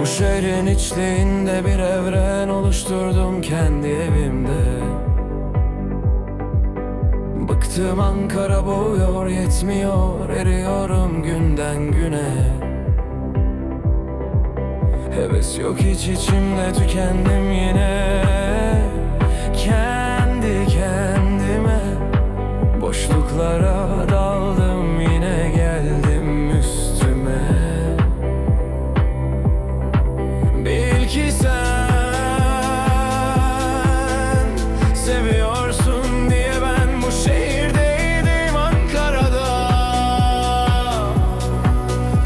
Bu şehrin içliğinde bir evren oluşturdum kendi evimde. Bıktım Ankara boğuyor yetmiyor eriyorum günden güne. Heves yok hiç içimde tükendim yine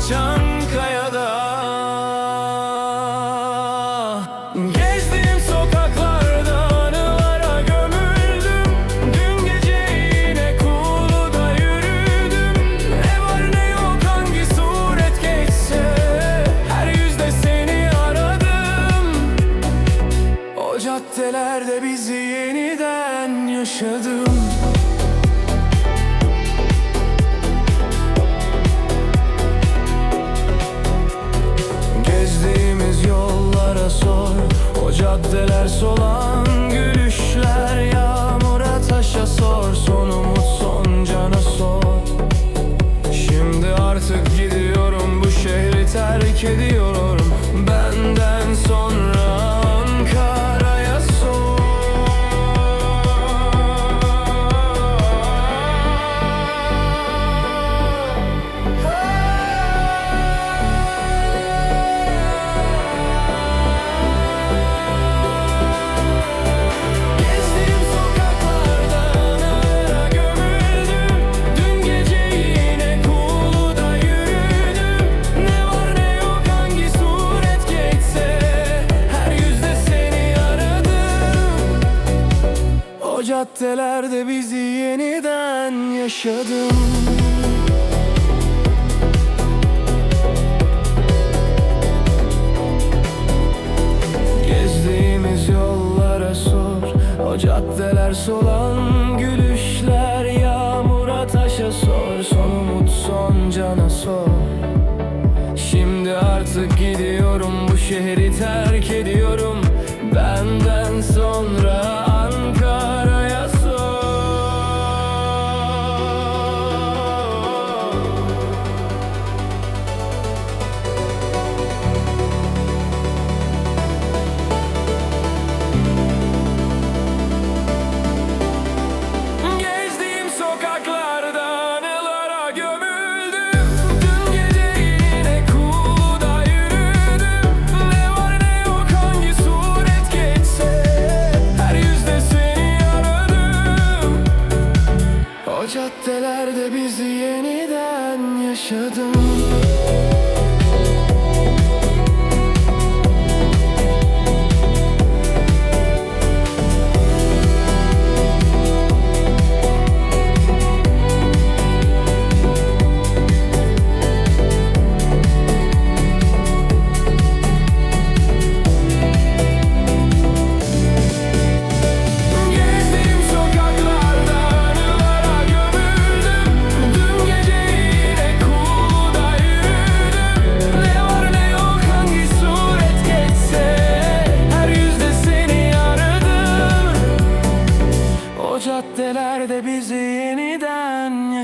Çankaya'da. Gezdiğim sokaklarda anılara gömüldüm. Dün gece yine yürüdüm. Ne var ne yok hangi suret geçse Her yüzde seni aradım. O caddelerde bizi yeniden yaşadım caddeler solan gülüşler Yağmura taşa sor Son umut son cana sor. Şimdi artık gidiyorum Bu şehri terk ediyorum caddelerde bizi yeniden yaşadım. Gezdiğimiz yollara sor O caddeler solan gülüşler Yağmura taşa sor. Son umut son cana sor. Şimdi artık gidiyorum Bu şehri terk ediyorum Música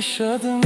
yaşadım